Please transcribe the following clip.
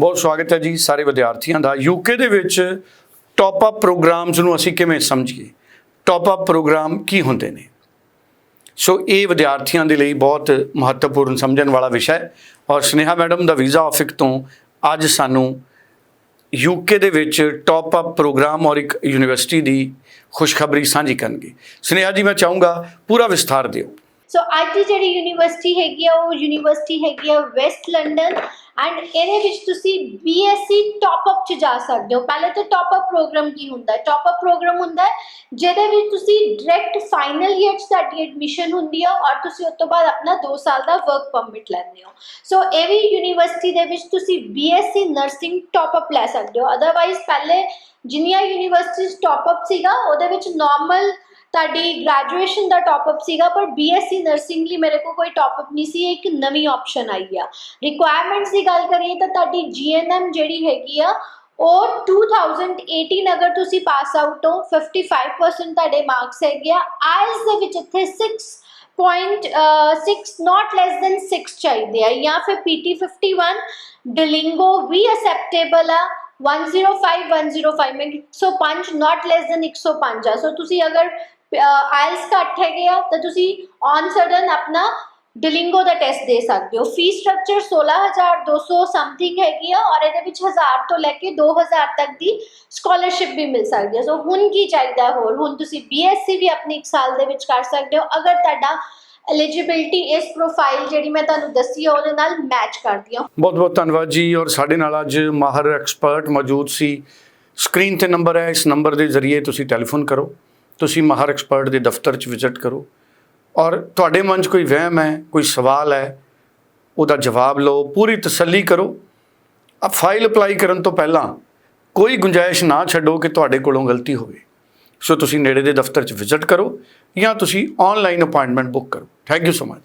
ਬਹੁਤ ਸਵਾਗਤ ਹੈ ਜੀ ਸਾਰੇ ਵਿਦਿਆਰਥੀਆਂ ਦਾ। ਯੂਕੇ ਦੇ ਵਿੱਚ ਟਾਪ ਅਪ ਪ੍ਰੋਗਰਾਮਸ ਨੂੰ ਅਸੀਂ ਕਿਵੇਂ ਸਮਝੀਏ? ਟਾਪ ਅਪ ਪ੍ਰੋਗਰਾਮ ਕੀ ਹੁੰਦੇ ਨੇ? ਸੋ ਇਹ ਵਿਦਿਆਰਥੀਆਂ ਦੇ ਲਈ ਬਹੁਤ ਮਹੱਤਵਪੂਰਨ ਸਮਝਣ ਵਾਲਾ ਵਿਸ਼ਾ ਹੈ। ਔਰ ਸਨੇਹਾ ਮੈਡਮ ਦਾ ਵੀਜ਼ਾ ਆਫਿਕ ਤੋਂ ਅੱਜ ਸਾਨੂੰ ਯੂਕੇ ਦੇ ਵਿੱਚ ਟਾਪ ਅਪ ਪ੍ਰੋਗਰਾਮ ਔਰ ਇੱਕ ਯੂਨੀਵਰਸਿਟੀ ਦੀ ਖੁਸ਼ਖਬਰੀ ਸਾਂਝੀ ਕਰਨਗੇ। ਸਨੇਹਾ ਜੀ, ਮੈਂ ਚਾਹੂੰਗਾ ਪੂਰਾ ਵਿਸਥਾਰ ਦਿਓ। ਸੋ ਅੱਜ ਦੀ ਜਿਹੜੀ ਯੂਨੀਵਰਸਿਟੀ ਹੈਗੀ ਆ, ਉਹ ਯੂਨੀਵਰਸਿਟੀ ਹੈਗੀ ਆ ਵੈਸਟ ਲੰਡਨ ਐਂਡ ਇਹਦੇ ਵਿੱਚ ਤੁਸੀਂ BSc ਟਾਪ ਅਪ ਚ ਜਾ ਸਕਦੇ ਹੋ। ਪਹਿਲੇ ਤਾਂ ਟਾਪ ਅਪ ਪ੍ਰੋਗਰਾਮ ਕੀ ਹੁੰਦਾ ਹੈ? ਟਾਪ ਅਪ ਪ੍ਰੋਗਰਾਮ ਹੁੰਦਾ ਹੈ ਜਿਹਦੇ ਵਿੱਚ ਤੁਸੀਂ ਡਾਇਰੈਕਟ ਫਾਈਨਲ ਈਅਰ ਚ ਤੁਹਾਡੀ ਐਡਮਿਸ਼ਨ ਹੁੰਦੀ ਆ ਔਰ ਤੁਸੀਂ ਉਸ ਤੋਂ ਬਾਅਦ ਆਪਣਾ 2 ਸਾਲ ਦਾ ਵਰਕ ਪਰਮਿਟ ਲੈਂਦੇ ਹੋ। ਸੋ ਇਹ ਵੀ ਯੂਨੀਵਰਸਿਟੀ ਦੇ ਵਿੱਚ ਤੁਸੀਂ BSc ਨਰਸਿੰਗ ਟਾਪ ਅਪ ਲੈ ਸਕਦੇ ਹੋ। ਅਦਰਵਾਈਜ਼ ਪਹਿਲੇ ਜਿੰਨੀਆਂ ਯੂਨੀਵਰਸਿਟੀਜ਼ ਟਾਪ ਅਪ ਸੀਗਾ, ਉਹਦੇ ਵਿੱਚ ਨਾਰਮਲ ਤੁਹਾਡੀ ਗ੍ਰੈਜੂਏਸ਼ਨ ਦਾ ਟਾਪ ਅਪ ਸੀਗਾ ਪਰ BSc ਨਰਸਿੰਗ ਲਈ ਮੇਰੇ ਕੋਲ ਕੋਈ ਟਾਪ ਅਪ ਨਹੀਂ ਸੀ ਇਹ ਇੱਕ ਨਵੀਂ ਆਪਸ਼ਨ ਆਈ ਆ ਰਿਕੁਆਇਰਮੈਂਟਸ ਦੀ ਗੱਲ ਕਰੀਏ ਤਾਂ ਤੁਹਾਡੀ GNM ਜਿਹੜੀ ਹੈਗੀ ਆ ਉਹ 2018 ਅਗਰ ਤੁਸੀਂ ਪਾਸ ਆਊਟ ਹੋ 55% ਤੁਹਾਡੇ ਮਾਰਕਸ ਹੈਗੇ ਆ IELTS ਦੇ ਵਿੱਚ ਇੱਥੇ 6 ਪੁਆਇੰਟ 6 ਨਾਟ ਲੈਸ ਦੈਨ 6 ਚਾਹੀਦੇ ਆ ਜਾਂ ਫਿਰ PT 51 ਡਿਲਿੰਗੋ ਵੀ ਅਸੈਪਟੇਬਲ ਆ 105 105 ਮੈਂ 105 ਨਾਟ ਲੈਸ ਦੈਨ 105 ਆ ਸੋ ਤੁਸੀਂ ਅਗਰ ਆਇਲਸ ਘੱਟ ਹੈਗੇ ਆ, ਤਾਂ ਤੁਸੀਂ ਔਨ ਸਡਨ ਆਪਣਾ ਡਿਲਿੰਗੋ ਦਾ ਟੈਸਟ ਦੇ ਸਕਦੇ ਹੋ। ਫੀਸ ਸਟਰਕਚਰ 16200 ਸਮਥਿੰਗ ਹੈਗੀ ਆ ਔਰ ਇਹਦੇ ਵਿੱਚ 1000 ਤੋਂ ਲੈ ਕੇ 2000 ਤੱਕ ਦੀ ਸਕਾਲਰਸ਼ਿਪ ਵੀ ਮਿਲ ਸਕਦੀ ਹੈ ਸੋ ਹੁਣ ਕੀ ਚਾਹੀਦਾ ਹੋਰ? ਹੁਣ ਤੁਸੀਂ BSc ਵੀ ਆਪਣੀ ਇੱਕ ਸਾਲ ਦੇ ਵਿੱਚ ਕਰ ਸਕਦੇ ਹੋ। ਅਗਰ ਤੁਹਾਡਾ ਐਲੀਜੀਬਿਲਟੀ ਇਸ ਪ੍ਰੋਫਾਈਲ ਜਿਹੜੀ ਮੈਂ ਤੁਹਾਨੂੰ ਦੱਸੀ ਹੈ ਉਹਦੇ ਨਾਲ ਮੈਚ ਕਰਦੀ ਹੈ ਬਹੁਤ ਬਹੁਤ ਧੰਨਵਾਦ ਜੀ। ਔਰ ਸਾਡੇ ਨਾਲ ਅੱਜ ਮਾਹਰ ਐਕਸਪਰਟ ਮੌਜੂਦ ਸੀ। ਸਕਰੀਨ ਤੇ ਨੰਬਰ ਹੈ, ਇਸ ਨੰਬਰ ਦੇ ਜ਼ਰੀਏ ਤੁਸੀਂ ਟੈਲੀਫੋਨ ਕਰੋ। ਤੁਸੀਂ ਮਾਹਰ ਐਕਸਪਰਟ ਦੇ ਦਫ਼ਤਰ 'ਚ ਵਿਜ਼ਿਟ ਕਰੋ। ਔਰ ਤੁਹਾਡੇ ਮਨ 'ਚ ਕੋਈ ਵਹਿਮ ਹੈ, ਕੋਈ ਸਵਾਲ ਹੈ, ਉਹਦਾ ਜਵਾਬ ਲਓ, ਪੂਰੀ ਤਸੱਲੀ ਕਰੋ। ਆ ਫਾਈਲ ਅਪਲਾਈ ਕਰਨ ਤੋਂ ਪਹਿਲਾਂ ਕੋਈ ਗੁੰਜਾਇਸ਼ ਨਾ ਛੱਡੋ ਕਿ ਤੁਹਾਡੇ ਕੋਲੋਂ ਗਲਤੀ ਹੋਵੇ। ਸੋ ਤੁਸੀਂ ਨੇੜੇ ਦੇ ਦਫ਼ਤਰ 'ਚ ਵਿਜ਼ਿਟ ਕਰੋ ਜਾਂ ਤੁਸੀਂ ਆਨਲਾਈਨ ਅਪਾਇੰਟਮੈਂਟ ਬੁੱਕ ਕਰੋ। Thank you so much